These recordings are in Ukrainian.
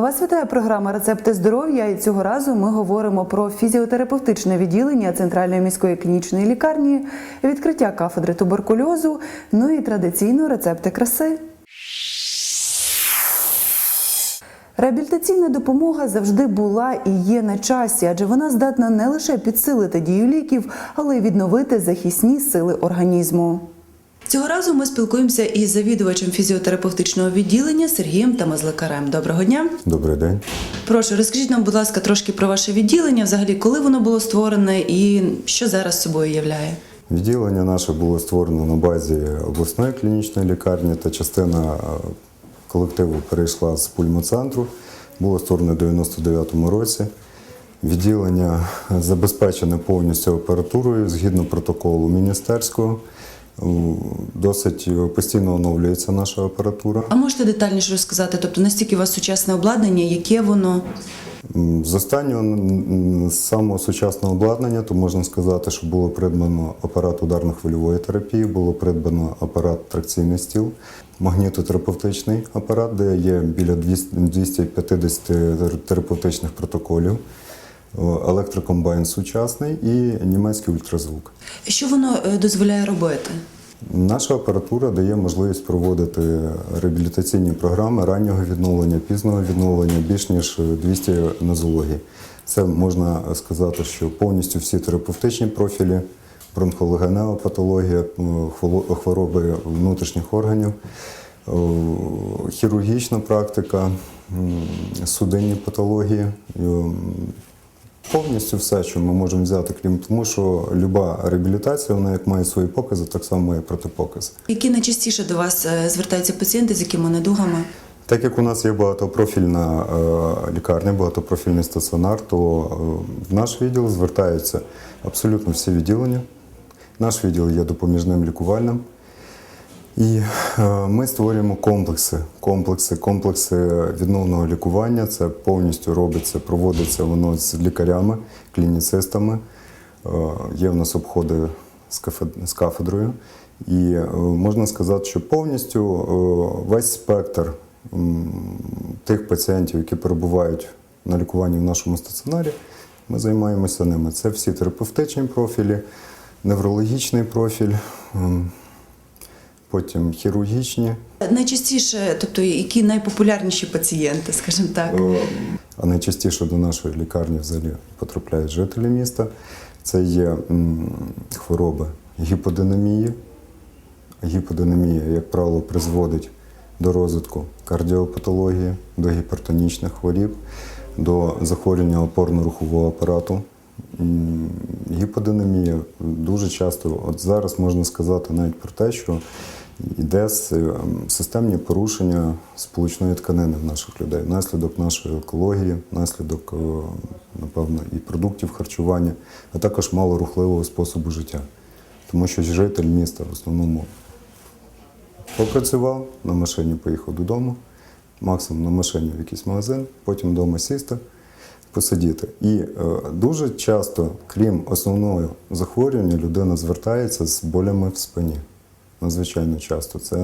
Вас вітає програма Рецепти здоров'я. І цього разу ми говоримо про фізіотерапевтичне відділення Центральної міської клінічної лікарні, відкриття кафедри туберкульозу, ну і традиційно рецепти краси. Реабілітаційна допомога завжди була і є на часі, адже вона здатна не лише підсилити дію ліків, але й відновити захисні сили організму. Цього разу ми спілкуємося із завідувачем фізіотерапевтичного відділення Сергієм Тамазлекарем. Доброго дня. Добрий день. Прошу, розкажіть нам, будь ласка, трошки про ваше відділення, взагалі, коли воно було створене і що зараз собою являє. Відділення наше було створено на базі обласної клінічної лікарні та частина е, колективу перейшла з пульмоцентру. Було створено в 99-му році. Відділення забезпечене повністю апаратурою згідно протоколу міністерського. Досить постійно оновлюється наша апаратура. А можете детальніше розказати, тобто настільки у вас сучасне обладнання, яке воно? З останнього самого сучасного обладнання, то можна сказати, що було придбано апарат ударно-хвильової терапії, було придбано апарат тракційний стіл, магнітотерапевтичний апарат, де є біля 200 250 тер- терапевтичних протоколів, електрокомбайн сучасний і німецький ультразвук. Що воно е, дозволяє робити? Наша апаратура дає можливість проводити реабілітаційні програми раннього відновлення, пізного відновлення більш ніж 200 нозологій. Це можна сказати, що повністю всі терапевтичні профілі, бронхолегенева патологія, хвороби внутрішніх органів, хірургічна практика, судинні патології. Повністю все, що ми можемо взяти, крім тому, що люба реабілітація, вона як має свої покази, так само має протипокази. Які найчастіше до вас е, звертаються пацієнти з якими недугами? Так як у нас є багатопрофільна е, лікарня, багатопрофільний стаціонар, то е, в наш відділ звертаються абсолютно всі відділення. Наш відділ є допоміжним лікувальним. І е, ми створюємо комплекси, комплекси, комплекси відновного лікування. Це повністю робиться, проводиться воно з лікарями, клініцистами. Е, Є в нас обходи з кафед- з кафедрою. І е, можна сказати, що повністю весь спектр тих пацієнтів, які перебувають на лікуванні в нашому стаціонарі, ми займаємося ними. Це всі терапевтичні профілі, неврологічний профіль. Потім хірургічні, Найчастіше, тобто які найпопулярніші пацієнти, скажімо так. Е, а найчастіше до нашої лікарні взагалі потрапляють жителі міста. Це є хвороби гіподинамії. Гіподинамія, як правило, призводить до розвитку кардіопатології, до гіпертонічних хворіб, до захворювання опорно-рухового апарату. Гіподинамія дуже часто, от зараз можна сказати навіть про те, що йде ем, системні порушення сполучної тканини в наших людей, внаслідок нашої екології, внаслідок, е, напевно, і продуктів харчування, а також малорухливого способу життя. Тому що житель міста в основному попрацював, на машині поїхав додому, максимум на машині в якийсь магазин, потім вдома сісти, посидіти. І е, дуже часто, крім основного захворювання, людина звертається з болями в спині. Надзвичайно часто. Це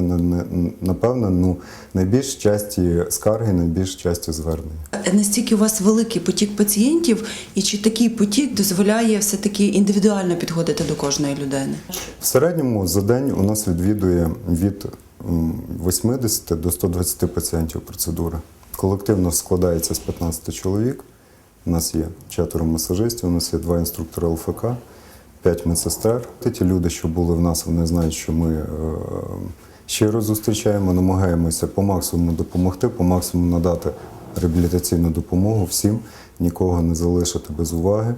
напевно ну, найбільш часті скарги, найбільш часті звернення. Настільки у вас великий потік пацієнтів, і чи такий потік дозволяє все-таки індивідуально підходити до кожної людини? В середньому за день у нас відвідує від 80 до 120 пацієнтів процедури. Колективно складається з 15 чоловік. У нас є четверо масажистів, у нас є два інструктори ЛФК, п'ять медсестер. Ті люди, що були в нас, вони знають, що ми е, щиро зустрічаємо, намагаємося по максимуму допомогти, по максимуму надати реабілітаційну допомогу всім, нікого не залишити без уваги.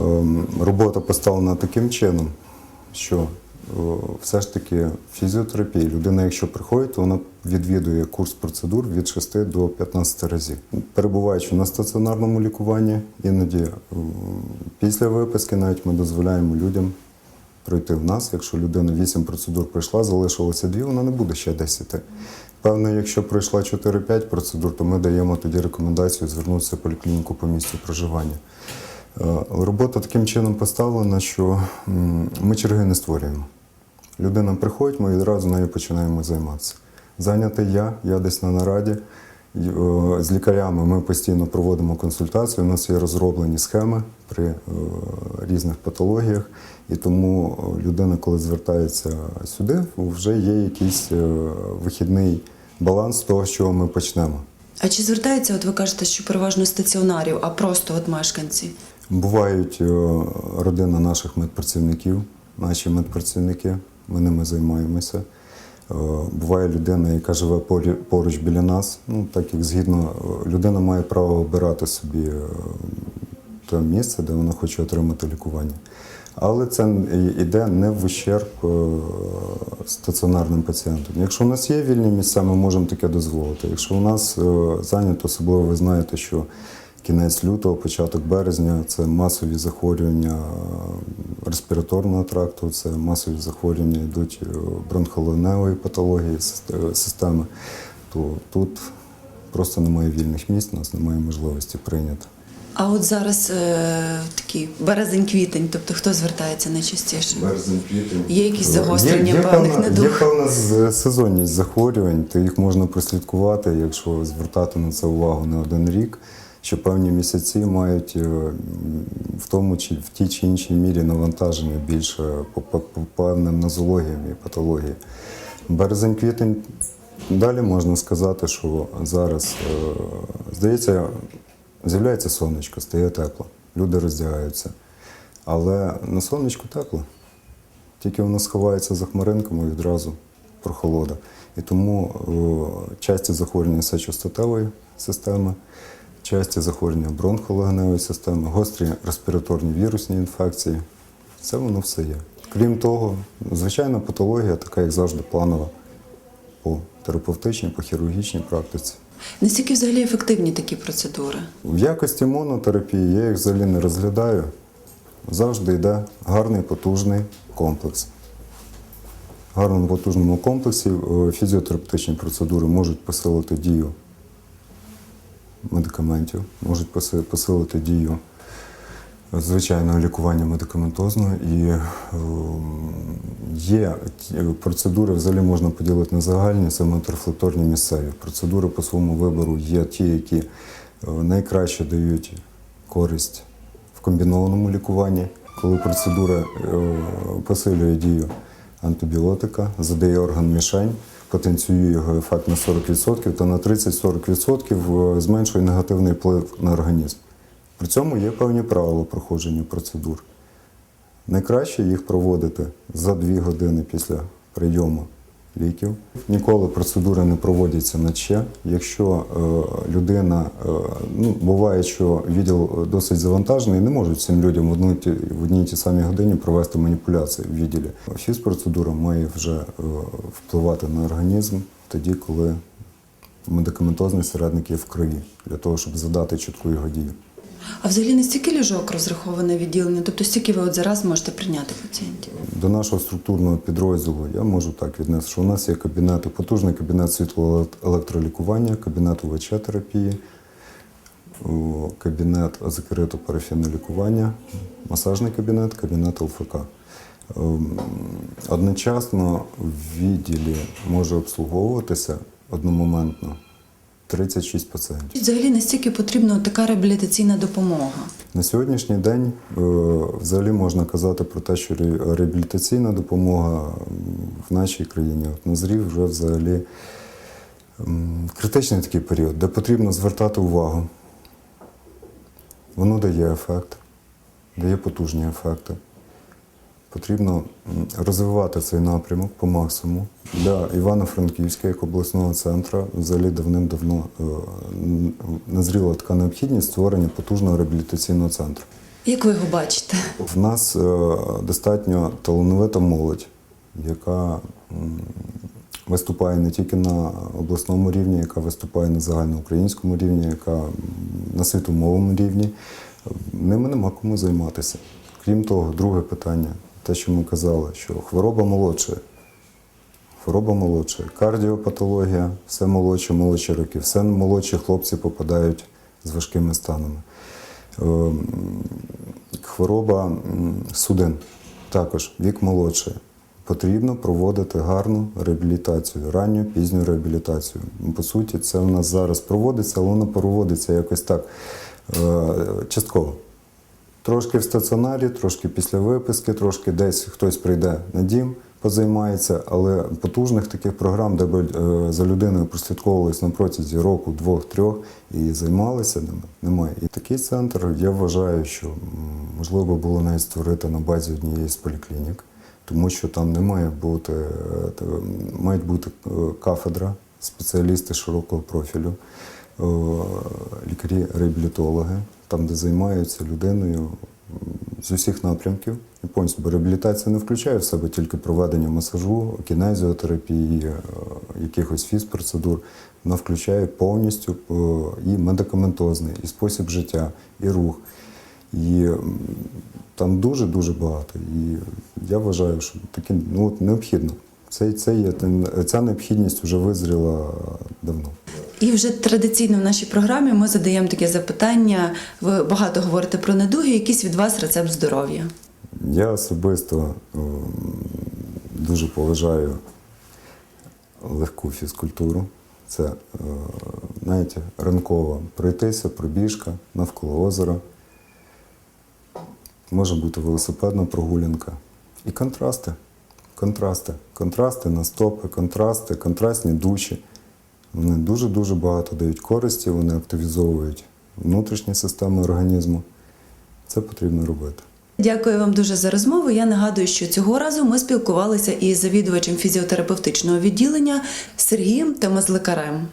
Ем, Робота поставлена таким чином, що все ж таки фізіотерапія. Людина, якщо приходить, то вона відвідує курс процедур від 6 до 15 разів. Перебуваючи на стаціонарному лікуванні, іноді після виписки навіть ми дозволяємо людям пройти в нас. Якщо людина 8 процедур пройшла, залишилося 2, вона не буде ще 10. Певно, якщо пройшла 4-5 процедур, то ми даємо тоді рекомендацію звернутися в поліклініку по місцю проживання. Е, Робота таким чином поставлена, що ми черги не створюємо. Людина приходить, ми відразу нею починаємо займатися. Зайнятий я, я десь на нараді, е, з лікарями ми постійно проводимо консультацію. У нас є розроблені схеми при е, різних патологіях, і тому людина, коли звертається сюди, вже є якийсь вихідний баланс того, з чого ми почнемо. А чи звертається, от ви кажете, що переважно стаціонарів, а просто от мешканці? Бувають е, родини наших медпрацівників, наші медпрацівники, ми ними займаємося. Е, Буває людина, яка живе поруч біля нас. Ну, так як згідно, е, людина має право обирати собі те місце, де вона хоче отримати лікування. Але це йде не в ущерб стаціонарним пацієнтам. Якщо у нас є вільні місця, ми можемо таке дозволити. Якщо у нас зайнято, особливо ви знаєте, що кінець лютого, початок березня це масові захворювання е, респіраторного тракту, це масові захворювання йдуть е, бронхолегеневої патології е, системи, то тут просто немає вільних місць, у нас немає можливості прийняти. А от зараз е, такий березень-квітень, тобто хто звертається найчастіше? Березень, квітень. Є якісь загострення є, є певних певна, недуг? Є певна сезонність захворювань, то їх можна прослідкувати, якщо звертати на це увагу не один рік, що певні місяці мають е, в тому чи в тій чи іншій мірі навантаження більше по, по, по певним нозологіям і патології. Березень-квітень. Далі можна сказати, що зараз, е, здається, з'являється сонечко, стає тепло, люди роздягаються. Але на сонечку тепло. Тільки воно сховається за хмаринками і відразу прохолода. І тому о, часті захворювання сечостатевої системи, часті захворювання бронхолегеневої системи, гострі респіраторні вірусні інфекції. Це воно все є. Крім того, звичайна патологія, така як завжди, планова по терапевтичній, по хірургічній практиці. Наскільки взагалі ефективні такі процедури? В якості монотерапії я їх взагалі не розглядаю. Завжди йде гарний потужний комплекс. В гарному потужному комплексі е, фізіотерапевтичні процедури можуть посилити дію медикаментів, можуть посилити дію звичайного лікування медикаментозного. І е, є процедури, взагалі можна поділити на загальні, це монотарфлекторні місцеві. Процедури по своєму вибору є ті, які е, найкраще дають користь в комбінованому лікуванні, коли процедура е, посилює дію антибіотика, задає орган мішень, потенціює його ефект на 40% та на 30-40% зменшує негативний вплив на організм. При цьому є певні правила проходження процедур. Найкраще їх проводити за 2 години після прийому ліків. Ніколи процедури не проводяться на ще. Якщо е, людина, е, ну, буває, що відділ досить завантажений, не можуть цим людям в одній, в одній і тій самій годині провести маніпуляції в відділі. Фізпроцедура має вже е, впливати на організм тоді, коли медикаментозний середник є в крові, для того, щоб задати чітку його дію. А взагалі настільки ліжок розраховане відділення? Тобто стільки ви от зараз можете прийняти пацієнтів? До нашого структурного підрозділу я можу так віднести, що у нас є кабінети, потужний кабінет світлоелектролікування, кабінет УВЧ-терапії, кабінет закрито-парафінне лікування, масажний кабінет, кабінет ЛФК. Ем, Одночасно в відділі може обслуговуватися одномоментно 36 пацієнтів. Взагалі настільки потрібна така реабілітаційна допомога? На сьогоднішній день е, взагалі можна казати про те, що реабілітаційна допомога в нашій країні от назрів вже взагалі критичний такий період, де потрібно звертати увагу. Воно дає ефект, дає потужні ефекти. Потрібно розвивати цей напрямок по максимуму. Для Івано-Франківська, як обласного центру, взагалі давним-давно е, назріла така необхідність створення потужного реабілітаційного центру. Як ви його бачите? В нас е, достатньо талановита молодь, яка виступає не тільки на обласному рівні, яка виступає на загальноукраїнському рівні, яка на світовому рівні. Ними нема кому займатися. Крім того, друге питання, те, що ми казали, що хвороба молодшає. Хвороба молодша, кардіопатологія, все молодші, молодші роки, все молодші хлопці попадають з важкими станами. Ем, Хвороба м, судин також, вік молодший. потрібно проводити гарну реабілітацію, ранню, пізню реабілітацію. По суті, це у нас зараз проводиться, але воно проводиться якось так е, частково. Трошки в стаціонарі, трошки після виписки, трошки десь хтось прийде на дім, позаймається, але потужних таких програм, де б е, за людиною прослідковувалися на протязі року, двох, трьох і займалися ними, немає. І такий центр я вважаю, що можливо було навіть створити на базі однієї з поліклінік, тому що там не має бути е, мають бути е, кафедра, спеціалісти широкого профілю, лікарі-реабілітологи, там, де займаються людиною з усіх напрямків. І повністю, бо реабілітація не включає в себе тільки проведення масажу, кінезіотерапії, е, якихось фізпроцедур. Вона включає повністю е, і медикаментозний, і спосіб життя, і рух. І там дуже-дуже багато. І я вважаю, що таке ну, необхідно. Це, це є, ця необхідність вже визріла давно. І вже традиційно в нашій програмі ми задаємо таке запитання. Ви багато говорите про недуги, якийсь від вас рецепт здоров'я. Я особисто дуже поважаю легку фізкультуру. Це, е, знаєте, ранкова пройтися, пробіжка навколо озера. Може бути велосипедна прогулянка. І контрасти. Контрасти. Контрасти на стопи, контрасти, контрастні душі. Вони дуже-дуже багато дають користі, вони активізовують внутрішні системи організму. Це потрібно робити. Дякую вам дуже за розмову. Я нагадую, що цього разу ми спілкувалися із завідувачем фізіотерапевтичного відділення Сергієм Тамазликарем.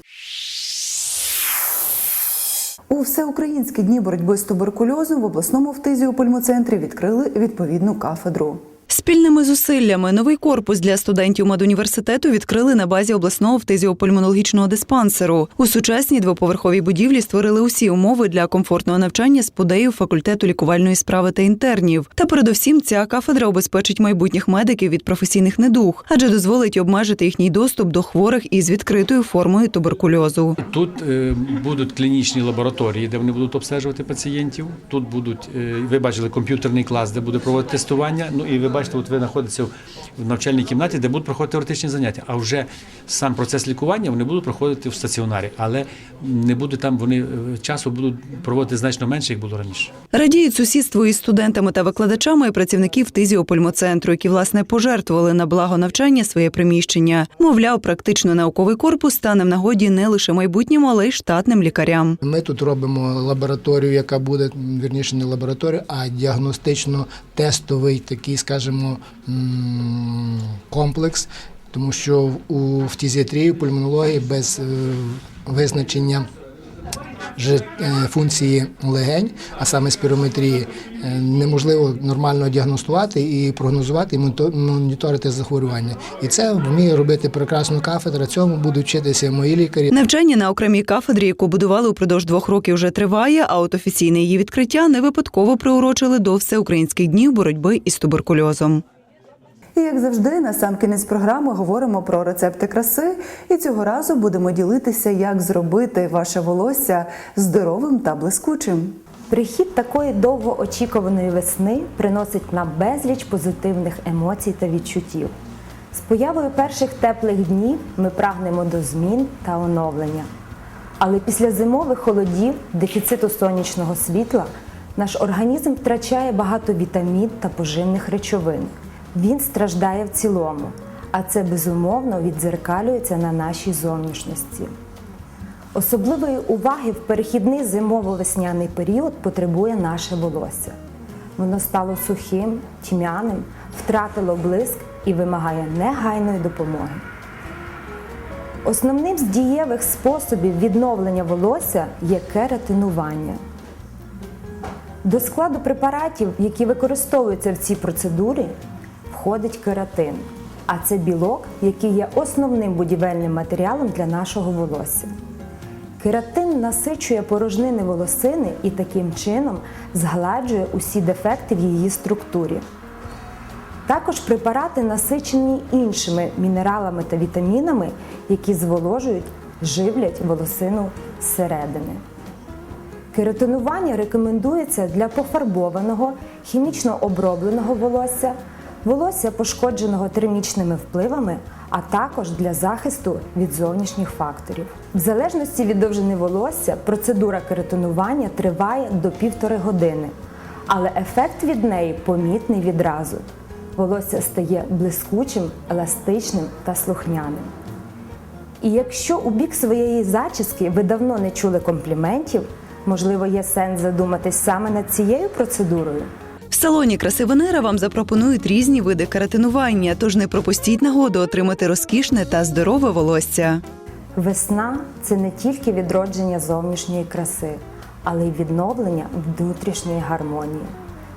У всеукраїнські дні боротьби з туберкульозом в обласному фтизіопульмоцентрі відкрили відповідну кафедру. Спільними зусиллями новий корпус для студентів медуніверситету відкрили на базі обласного фтизіопульмонологічного диспансеру. У сучасній двоповерховій будівлі створили усі умови для комфортного навчання спудеїв факультету лікувальної справи та інтернів. Та передусім ця кафедра обезпечить майбутніх медиків від професійних недуг, адже дозволить обмежити їхній доступ до хворих із відкритою формою туберкульозу. Тут е, будуть клінічні лабораторії, де вони будуть обстежувати пацієнтів. Тут будуть, е, ви бачили комп'ютерний клас, де буде проводити тестування. Ну і ви бачите, от ви знаходитеся в навчальній кімнаті, де будуть проходити теоретичні заняття. А вже сам процес лікування вони будуть проходити в стаціонарі, але не буде там вони е, часу будуть проводити значно менше, як було раніше. Радіють сусідству із студентами та викладачами і працівників фтизіопульмоцентру, які власне пожертвували на благо навчання своє приміщення. Мовляв, практично науковий корпус стане в нагоді не лише майбутнім, але й штатним лікарям. Ми тут робимо лабораторію, яка буде вірніше не лабораторію, а діагностично-тестовий такий, скажімо, м, комплекс. Тому що у фтізіатрії, пульмонології без е, визначення функції легень, а саме спірометрії, е, неможливо нормально діагностувати і прогнозувати, і моніторити захворювання. І це вміє робити прекрасно кафедра. Цьому будуть вчитися мої лікарі. Навчання на окремій кафедрі, яку будували упродовж двох років, вже триває. А от офіційне її відкриття не випадково приурочили до всеукраїнських днів боротьби із туберкульозом. І як завжди, на сам кінець програми говоримо про рецепти краси, і цього разу будемо ділитися, як зробити ваше волосся здоровим та блискучим. Прихід такої довгоочікуваної весни приносить нам безліч позитивних емоцій та відчуттів. З появою перших теплих днів ми прагнемо до змін та оновлення. Але після зимових холодів, дефіциту сонячного світла, наш організм втрачає багато вітамін та поживних речовин. Він страждає в цілому, а це безумовно віддзеркалюється на нашій зовнішності. Особливої уваги в перехідний зимово-весняний період потребує наше волосся. Воно стало сухим, тьмяним, втратило блиск і вимагає негайної допомоги. Основним з дієвих способів відновлення волосся є кератинування. До складу препаратів, які використовуються в цій процедурі, входить кератин, а це білок, який є основним будівельним матеріалом для нашого волосся. Кератин насичує порожнини волосини і таким чином згладжує усі дефекти в її структурі. Також препарати насичені іншими мінералами та вітамінами, які зволожують, живлять волосину зсередини. Кератинування рекомендується для пофарбованого, хімічно обробленого волосся, волосся пошкодженого термічними впливами, а також для захисту від зовнішніх факторів. В залежності від довжини волосся процедура кератинування триває до півтори години, але ефект від неї помітний відразу. Волосся стає блискучим, еластичним та слухняним. І якщо у бік своєї зачіски ви давно не чули компліментів, можливо, є сенс задуматись саме над цією процедурою. Салоні краси Венера вам запропонують різні види каратинування, тож не пропустіть нагоду отримати розкішне та здорове волосся. Весна це не тільки відродження зовнішньої краси, але й відновлення внутрішньої гармонії.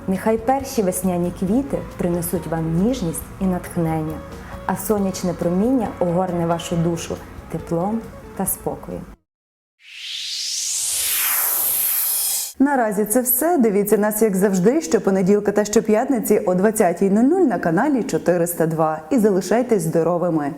Нехай перші весняні квіти принесуть вам ніжність і натхнення, а сонячне проміння огорне вашу душу теплом та спокоєм. Наразі це все. Дивіться нас, як завжди, щопонеділка та щоп'ятниці о 20.00 на каналі 402 і залишайтесь здоровими.